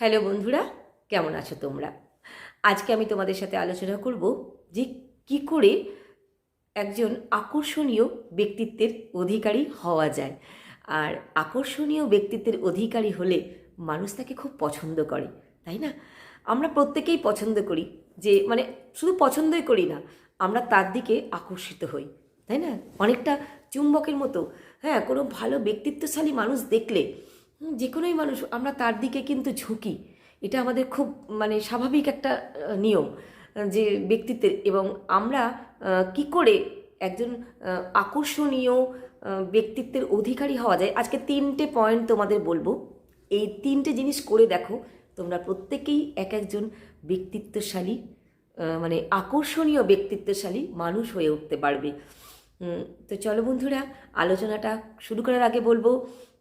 Hello বন্ধুরা, কেমন আছো তোমরা? আজকে আমি তোমাদের সাথে আলোচনা করব যে কি করে একজন আকর্ষণীয় ব্যক্তিত্বের অধিকারী হওয়া যায়। আর আকর্ষণীয় ব্যক্তিত্বের অধিকারী হলে মানুষ তাকে খুব পছন্দ করে, তাই না? আমরা প্রত্যেকেই পছন্দ করি, যে মানে শুধু পছন্দই করি না, আমরা তার দিকে আকর্ষিত হই, তাই না? অনেকটা চুম্বকের মতো হ্যাঁ কোনো ভালো ব্যক্তিত্বশালী মানুষ দেখলে যে কোনোই মানুষ, আমরা তার দিকে কিন্তু ঝুঁকি। এটা আমাদের খুব মানে স্বাভাবিক একটা নিয়ম যে ব্যক্তিত্বের এবং আমরা কি করে একজন আকর্ষণীয় ব্যক্তিত্বের অধিকারী হওয়া যায়। আজকে তিনটে পয়েন্ট তোমাদের বলব। এই তিনটে জিনিস করে দেখো, তোমরা প্রত্যেকেই এক একজন ব্যক্তিত্বশালী মানে আকর্ষণীয় ব্যক্তিত্বশালী মানুষ হয়ে উঠতে পারবে। তো চলো বন্ধুরা, আলোচনাটা শুরু করার আগে বলব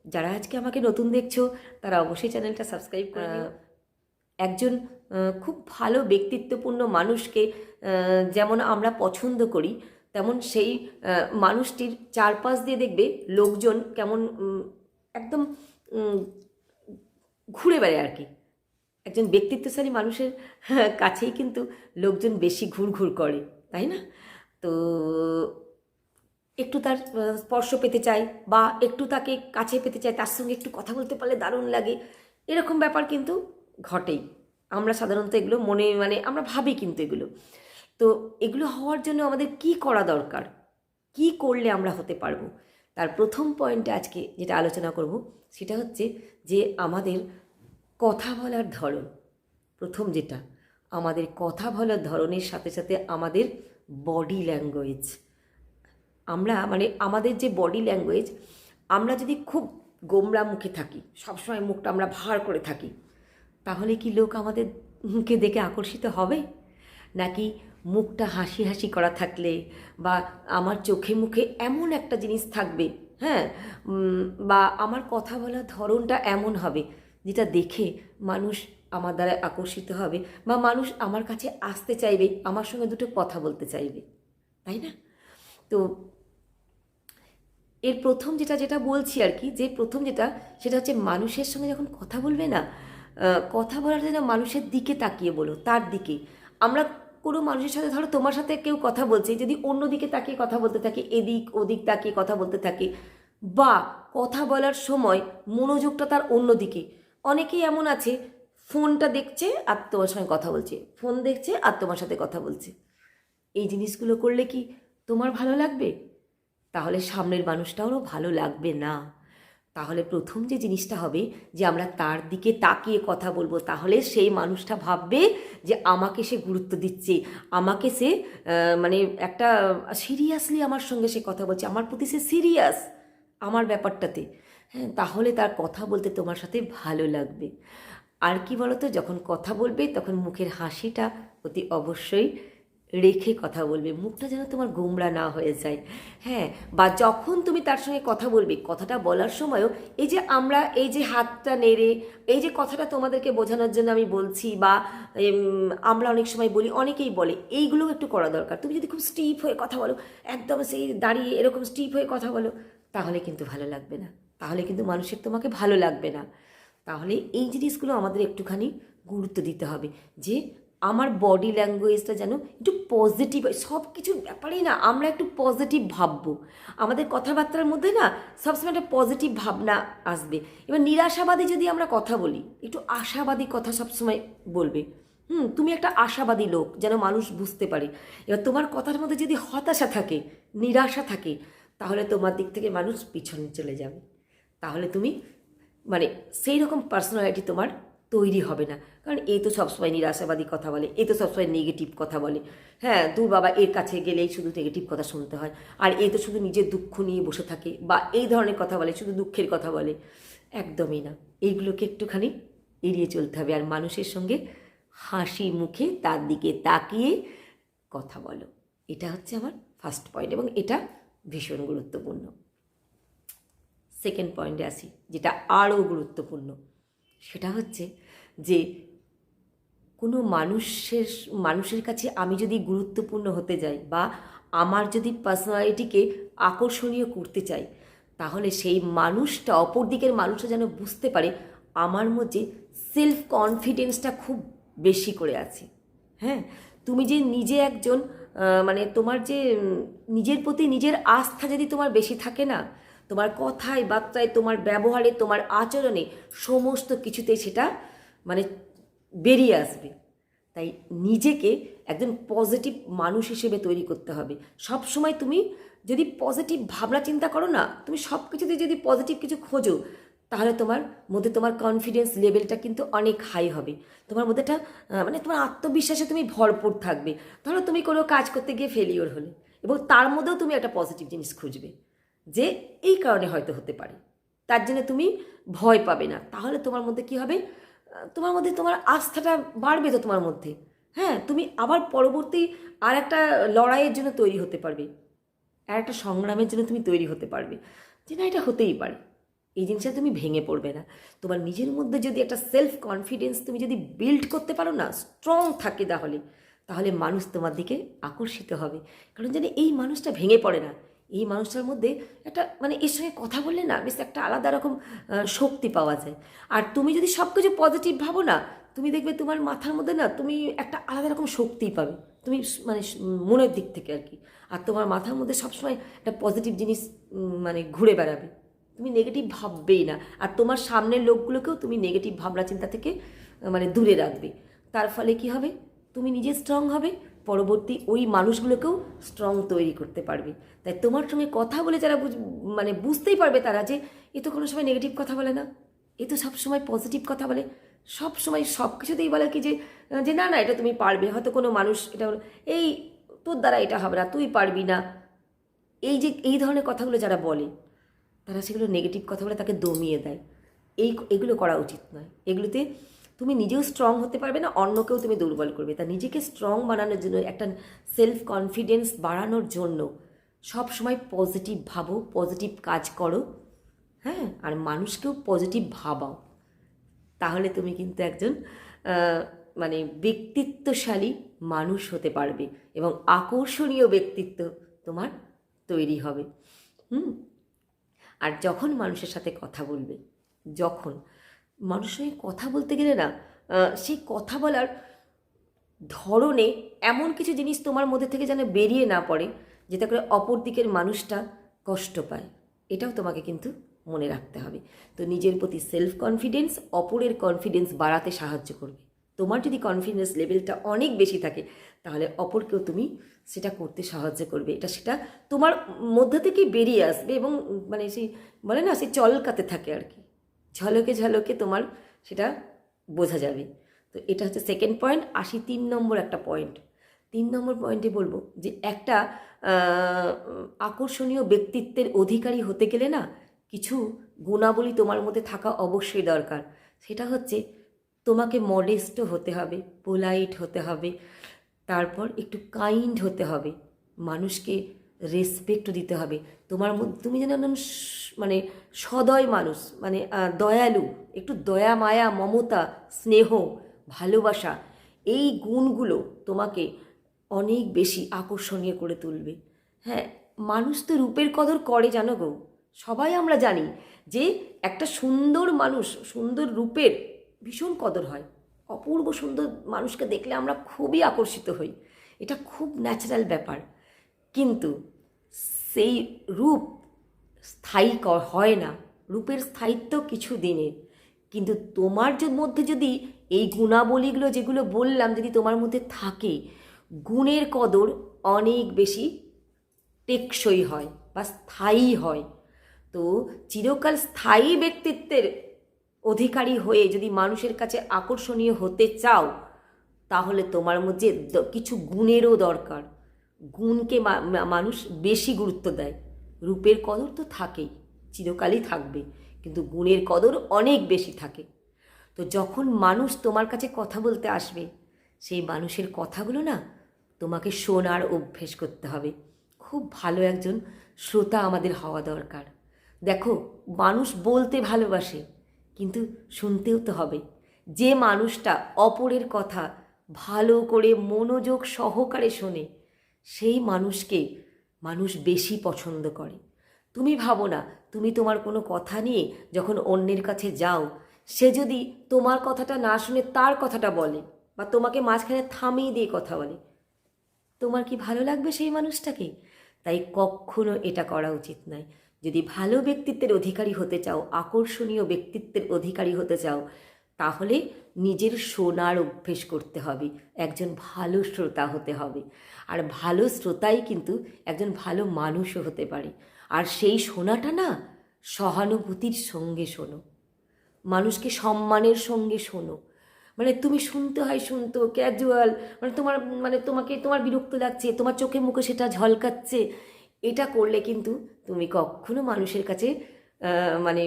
যারা আজকে আমাকে নতুন দেখছ তারা অবশ্যই চ্যানেলটা সাবস্ক্রাইব করে একজন খুব ভালো ব্যক্তিত্বপূর্ণ মানুষকে যেমন আমরা পছন্দ করি তেমন সেই মানুষটির চারপাশ দিয়ে দেখবে লোকজন কেমন একদম ঘুরে বেড়ায় আর কি। একজন ব্যক্তিত্বশালী মানুষের কাছেই কিন্তু লোকজন বেশি ঘুরঘুর করে তাই না? তো একটু তার স্পর্শ পেতে চাই বা একটু তাকে কাছে পেতে চাই তার সঙ্গে একটু কথা বলতে পারলে দারুণ লাগে। এরকম ব্যাপার কিন্তু ঘটেই। আমরা সাধারণত এগুলো মনে মানে আমরা ভাবি কিন্তু এগুলো। তো এগুলো হওয়ার জন্য আমাদের কি করা দরকার? কি করলে আমরা হতে পারব? তার প্রথম পয়েন্টে আজকে যেটা আলোচনা করব, সেটা হচ্ছে যে আমাদের কথা বলার ধরন। প্রথম যেটা, আমাদের কথা বলার ধরনের সাথে সাথে আমাদের বডি ল্যাঙ্গুয়েজ আমরা মানে আমাদের যে বডি ল্যাঙ্গুয়েজ আমরা যদি খুব গোমরা মুখে থাকি, সবসময় মুখটা আমরা ভার করে থাকি, তাহলে কি লোক আমাদের মুখে দেখে আকর্ষিত হবে? নাকি মুখটা হাসি হাসি করা থাকলে বা আমার চোখে মুখে এমন একটা জিনিস থাকবে হ্যাঁ? বা আমার কথা বলার ধরনটা এমন হবে, যেটা দেখে মানুষ আমার দ্বারা আকর্ষিত হবে বা মানুষ আমার কাছে আসতে চাইবে, আমার সঙ্গে দুটো কথা বলতে চাইবে, তাই না? তো এর প্রথম যেটা যেটা বলছি আর কি, যে প্রথম যেটা, সেটা হচ্ছে মানুষের সঙ্গে যখন কথা বলবে না কথা বলার জন্য মানুষের দিকে তাকিয়ে বলো, তার দিকে। আমরা কোনো মানুষের সাথে, ধরো তোমার সাথে কেউ কথা বলছে, যদি অন্য দিকে তাকিয়ে কথা বলতে থাকে, এদিক ওদিক তাকিয়ে কথা বলতে থাকে, বা কথা বলার সময় মনোযোগটা তার অন্য দিকে। অনেকেই এমন আছে, ফোনটা দেখছে আর তোমার সঙ্গে কথা বলছে, ফোন দেখছে আর তোমার সাথে কথা বলছে। এই জিনিসগুলো করলে কি তোমার ভালো লাগবে? তাহলে সামনের মানুষটাও ভালো লাগবে না। তাহলে প্রথম যে জিনিসটা হবে যে আমরা তার দিকে তাকিয়ে কথা বলব, তাহলে সেই মানুষটা ভাববে যে আমাকে সে গুরুত্ব দিচ্ছে, আমাকে সে মানে একটা সিরিয়াসলি আমার সঙ্গে সে কথা বলছে, আমার প্রতি সে সিরিয়াস আমার ব্যাপারটাতে। হ্যাঁ তাহলে তার কথা বলতে তোমার সাথে ভালো লাগবে। আর কি বলতো, যখন কথা বলবে তখন মুখের হাসিটা অতি অবশ্যই রেখে কথা বলবে, মুখটা যেন তোমার গোমরা না হয়ে যায়। হ্যাঁ বা যখন তুমি তার সঙ্গে কথা বলবে, কথাটা বলার সময়ও এই যে আমরা এই যে হাতটা নেড়ে, এই যে কথাটা তোমাদেরকে বোঝানোর জন্য আমি বলছি বা আমরা অনেক সময় বলি, অনেকেই বলে এইগুলো একটু করা দরকার। তুমি যদি খুব স্টিপ হয়ে কথা বলো, একদম সেই দাঁড়িয়ে এরকম স্টিপ হয়ে কথা বলো, তাহলে কিন্তু ভালো লাগবে না। তাহলে কিন্তু মানুষের তোমাকে ভালো লাগবে না। তাহলে এই জিনিসগুলো আমাদের একটুখানি গুরুত্ব দিতে হবে যে আমার বডি ল্যাঙ্গুয়েজটা যেন একটু পজিটিভ হয়। সব কিছুর ব্যাপারেই না, আমরা একটু পজিটিভ ভাববো। আমাদের কথাবার্তার মধ্যে না সবসময় একটা পজিটিভ ভাবনা আসবে। এবার নিরাশাবাদী যদি আমরা কথা বলি, একটু আশাবাদী কথা সবসময় বলবে। হুম, তুমি একটা আশাবাদী লোক, যেন মানুষ বুঝতে পারে। এবার তোমার কথার মধ্যে যদি হতাশা থাকে, নিরাশা থাকে, তাহলে তোমার দিক থেকে মানুষ পিছনে চলে যাবে। তাহলে তুমি মানে সেই রকম পার্সোনালিটি তোমার তৈরি হবে না। কারণ এই তো সবসময় নিরাশাবাদী কথা বলে, এ তো সবসময় নেগেটিভ কথা বলে। হ্যাঁ দূর বাবা এর কাছে গেলেই শুধু নেগেটিভ কথা শুনতে হয়। আর এ তো শুধু নিজের দুঃখ নিয়ে বসে থাকে বা এই ধরনের কথা বলে, শুধু দুঃখের কথা বলে। একদমই না। এইগুলোকে একটুখানি এড়িয়ে চলতে হবে আর মানুষের সঙ্গে হাসি মুখে তার দিকে তাকিয়ে কথা বলো। এটা হচ্ছে আমার ফার্স্ট পয়েন্ট এবং এটা ভীষণ গুরুত্বপূর্ণ। সেকেন্ড পয়েন্টে আসি, যেটা আরও গুরুত্বপূর্ণ। সেটা হচ্ছে যে কোনো মানুষের মানুষের কাছে আমি যদি গুরুত্বপূর্ণ হতে যাই বা আমার যদি পার্সোনালিটিকে আকর্ষণীয় করতে চাই, তাহলে সেই মানুষটা, অপর দিকের মানুষটা যেন বুঝতে পারে আমার মধ্যে সেলফ কনফিডেন্সটা খুব বেশি করে আছে। হ্যাঁ? তুমি যে নিজে একজন মানে তোমার যে নিজের প্রতি নিজের আস্থা যদি তোমার বেশি থাকে না তোমার কথায়, বার্তায়, তোমার ব্যবহারে, তোমার আচরণে সমস্ত কিছুতে সেটা মানে বেরিয়ে আসবে। তাই নিজেকে একজন পজিটিভ মানুষ হিসেবে তৈরি করতে হবে। সব সময় তুমি যদি পজিটিভ ভাবনা চিন্তা করো না, তুমি সব কিছুতে যদি পজিটিভ কিছু খোঁজো, তাহলে তোমার মধ্যে তোমার কনফিডেন্স লেভেলটা কিন্তু অনেক হাই হবে। তোমার মধ্যে একটা মানে তোমার আত্মবিশ্বাসে তুমি ভরপুর থাকবে। ধরো তুমি কোনো কাজ করতে গিয়ে ফেলিওর হলে, এবং তার মধ্যেও তুমি একটা পজিটিভ জিনিস খুঁজবে। যে এই কারণে হয়তো হতে পারে। তার জন্য তুমি ভয় পাবে না। তাহলে তোমার মধ্যে কি হবে? তোমার মধ্যে তোমার আস্থাটা বাড়বে তো তোমার মধ্যে। হ্যাঁ তুমি আবার পরবর্তী আর একটা লড়াইয়ের জন্য তৈরি হতে পারবে। আর একটা সংগ্রামের জন্য তুমি তৈরি হতে পারবে। যে না, এটা হতেই পারে। এই জিনিসটা তুমি ভেঙে পড়বে না। তোমার নিজের মধ্যে যদি একটা সেলফ কনফিডেন্স তুমি যদি বিল্ড করতে পারো না স্ট্রং থাকে তাহলে তাহলে মানুষ তোমার দিকে আকর্ষিত হবে। কারণ জানি এই মানুষটা ভেঙে পড়ে না। এই মানুষটার মধ্যে একটা মানে এর সঙ্গে কথা বললে না বেশ একটা আলাদা রকম শক্তি পাওয়া যায়। আর তুমি যদি সব কিছু পজিটিভ ভাবো না, তুমি দেখবে তোমার মাথার মধ্যে না তুমি একটা আলাদা রকম শক্তি পাবে। তুমি মানে মনের দিক থেকে আর কি। আর তোমার মাথার মধ্যে সবসময় একটা পজিটিভ জিনিস মানে ঘুরে বেড়াবে। তুমি নেগেটিভ ভাববেই না। আর তোমার সামনের লোকগুলোকেও তুমি নেগেটিভ ভাবনা চিন্তা থেকে মানে দূরে রাখবে। তার ফলে কি হবে? তুমি নিজে স্ট্রং হবে পরবর্তী ওই মানুষগুলোকেও স্ট্রং তৈরি করতে পারবে। তাই তোমার সঙ্গে কথা বলে যারা মানে বুঝতেই পারবে তারা যে এ তো কোনো সময় নেগেটিভ কথা বলে না, এ তো সবসময় পজিটিভ কথা বলে। সব সময় সব কিছুতেই বলে কি যে যে না না, এটা তুমি পারবে, হয়তো কোনো মানুষ এটা এই তোর দ্বারা এটা হবে না, তুই পারবি না। এই যে, এই ধরনের কথাগুলো যারা বলে, তারা সেগুলো নেগেটিভ কথা বলে তাকে দমিয়ে দেয়। এই এগুলো করা উচিত নয়। এগুলোতে তুমি নিজেও স্ট্রং হতে পারবে না, অন্যকেও তুমি দুর্বল করবে। তা নিজেকে স্ট্রং বানানোর জন্য একটা সেলফ কনফিডেন্স বাড়ানোর জন্য সব সময় পজিটিভ ভাবো পজিটিভ কাজ করো হ্যাঁ? আর মানুষকেও পজিটিভ ভাবাও। তাহলে তুমি কিন্তু একজন মানে ব্যক্তিত্বশালী মানুষ হতে পারবে এবং আকর্ষণীয় ব্যক্তিত্ব তোমার তৈরি হবে। হুম? আর যখন মানুষের সাথে কথা বলবে, যখন মানুষের সঙ্গে কথা বলতে গেলে না সেই কথা বলার ধরনে এমন কিছু জিনিস তোমার মধ্যে থেকে যেন বেরিয়ে না পড়ে, যেটা করে অপর দিকের মানুষটা কষ্ট পায়। এটাও তোমাকে কিন্তু মনে রাখতে হবে। তো নিজের প্রতি সেলফ কনফিডেন্স অপরের কনফিডেন্স বাড়াতে সাহায্য করবে। তোমার যদি কনফিডেন্স লেভেলটা অনেক বেশি থাকে, তাহলে অপরকেও তুমি সেটা করতে সাহায্য করবে। এটা সেটা তোমার মধ্যে থেকেই বেরিয়ে আসবে এবং মানে সেই, বলে না, সেই চলকাতে থাকে আর কি। ঝলকে ঝলকে তোমার সেটা বোঝা যাবে। তো এটা হচ্ছে সেকেন্ড পয়েন্ট আসি তিন নম্বর একটা পয়েন্ট তিন নম্বর পয়েন্টে বলব যে একটা আকর্ষণীয় ব্যক্তিত্বের অধিকারী হতে গেলে না কিছু গুণাবলী তোমার মধ্যে থাকা অবশ্যই দরকার। সেটা হচ্ছে তোমাকে মডেস্টও হতে হবে পোলাইট হতে হবে, তারপর একটু কাইন্ড হতে হবে। মানুষকে রেসপেক্ট দিতে হবে। তোমার তুমি যেন মানে সদয় মানুষ মানে দয়ালু, একটু দয়া, মায়া, মমতা, স্নেহ, ভালোবাসা, এই গুণগুলো তোমাকে অনেক বেশি আকর্ষণীয় করে তুলবে। হ্যাঁ মানুষ তো রূপের কদর করে, জানো গো? সবাই আমরা জানি যে একটা সুন্দর মানুষ, সুন্দর রূপের ভীষণ কদর হয়। অপূর্ব সুন্দর মানুষকে দেখলে আমরা খুবই আকর্ষিত হই। এটা খুব ন্যাচারাল ব্যাপার। কিন্তু সেই রূপ স্থায়ী হয় না। রূপের স্থায়িত্ব কিছু দিনের। কিন্তু তোমার মধ্যে যদি এই গুণাবলীগুলো যেগুলো বললাম যদি তোমার মধ্যে থাকে, গুণের কদর অনেক বেশি টেকসই হয় বা স্থায়ী হয়। তো চিরকাল স্থায়ী ব্যক্তিত্বের অধিকারী হয়ে যদি মানুষের কাছে আকর্ষণীয় হতে চাও, তাহলে তোমার মধ্যে কিছু গুণেরও দরকার। গুণকে মানুষ বেশি গুরুত্ব দেয়। রূপের কদর তো থাকেই, চিরকালই থাকবে, কিন্তু গুণের কদর অনেক বেশি থাকে। তো যখন মানুষ তোমার কাছে কথা বলতে আসবে, সেই মানুষের কথাগুলো না তোমাকে শোনার অভ্যেস করতে হবে। খুব ভালো একজন শ্রোতা আমাদের হওয়া দরকার। দেখো, মানুষ বলতে ভালোবাসে, কিন্তু শুনতেও তো হবে। যে মানুষটা অপরের কথা ভালো করে মনোযোগ সহকারে শোনে সেই মানুষকে মানুষ বেশি পছন্দ করে। তুমি ভাবো না, তুমি তোমার কোনো কথা নিয়ে যখন অন্যের কাছে যাও, সে যদি তোমার কথাটা না শুনে তার কথাটা বলে বা তোমাকে মাঝখানে থামিয়ে দিয়ে কথা বলে, তোমার কি ভালো লাগবে সেই মানুষটাকে? তাই কখনো এটা করা উচিত নয়। যদি ভালো ব্যক্তিত্বের অধিকারী হতে চাও, আকর্ষণীয় ব্যক্তিত্বের অধিকারী হতে চাও তাহলে নিজের শোনার অভ্যেস করতে হবে, একজন ভালো শ্রোতা হতে হবে। আর ভালো শ্রোতাই কিন্তু একজন ভালো মানুষও হতে পারে। আর সেই শোনাটা না সহানুভূতির সঙ্গে শোনো, মানুষকে সম্মানের সঙ্গে শোনো। মানে তুমি শুনতে হয় শুনতো ক্যাজুয়াল মানে তোমার মানে তোমাকে, তোমার বিরক্ত লাগছে, তোমার চোখে মুখে সেটা ঝলকাচ্ছে, এটা করলে কিন্তু তুমি কখনো মানুষের কাছে মানে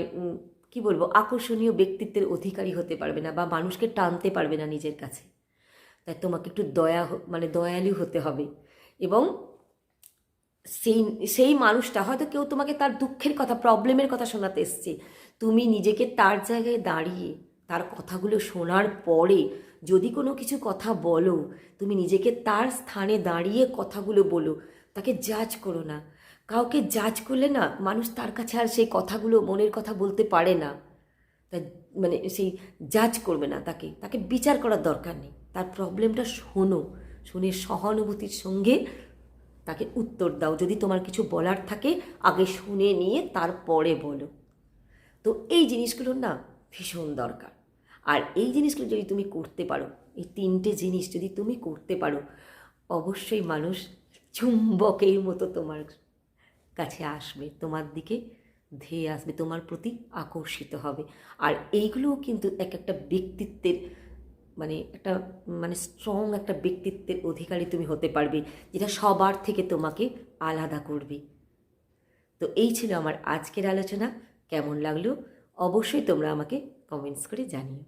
কি বলব, আকর্ষণীয় ব্যক্তিত্বের অধিকারী হতে পারবে না বা মানুষকে টানতে পারবে না নিজের কাছে। তাই তোমাকে একটু দয়া মানে দয়ালু হতে হবে এবং সেই সেই মানুষটা, হয়তো কেউ তোমাকে তার দুঃখের কথা প্রবলেমের কথা শোনাতে এসছে। তুমি নিজেকে তার জায়গায় দাঁড়িয়ে, তার কথাগুলো শোনার পরে যদি কোনো কিছু কথা বলো, তুমি নিজেকে তার স্থানে দাঁড়িয়ে কথাগুলো বলো, তাকে জাজ করো না। কাউকে জাজ করলে না মানুষ তার কাছে আর সেই কথাগুলো মনের কথা বলতে পারে না। তাই মানে সেই জাজ করবে না তাকে। তাকে বিচার করার দরকার নেই। তার প্রবলেমটা শোনো। শুনে সহানুভূতির সঙ্গে তাকে উত্তর দাও। যদি তোমার কিছু বলার থাকে, আগে শুনে নিয়ে তারপরে বলো। তো এই জিনিসগুলোর না ভীষণ দরকার। আর এই জিনিসগুলো যদি তুমি করতে পারো, এই তিনটে জিনিস যদি তুমি করতে পারো, অবশ্যই মানুষ চুম্বকের মতো তোমার কাছে আসবে, তোমার দিকে ধেয়ে আসবে, তোমার প্রতি আকর্ষিত হবে। আর এইগুলোও কিন্তু এক একটা ব্যক্তিত্বের মানে একটা মানে স্ট্রং একটা ব্যক্তিত্বের অধিকারী তুমি হতে পারবে, যেটা সবার থেকে তোমাকে আলাদা করবে। তো এই ছিল আমার আজকের আলোচনা, কেমন লাগল? অবশ্যই তোমরা আমাকে কমেন্টস করে জানিও।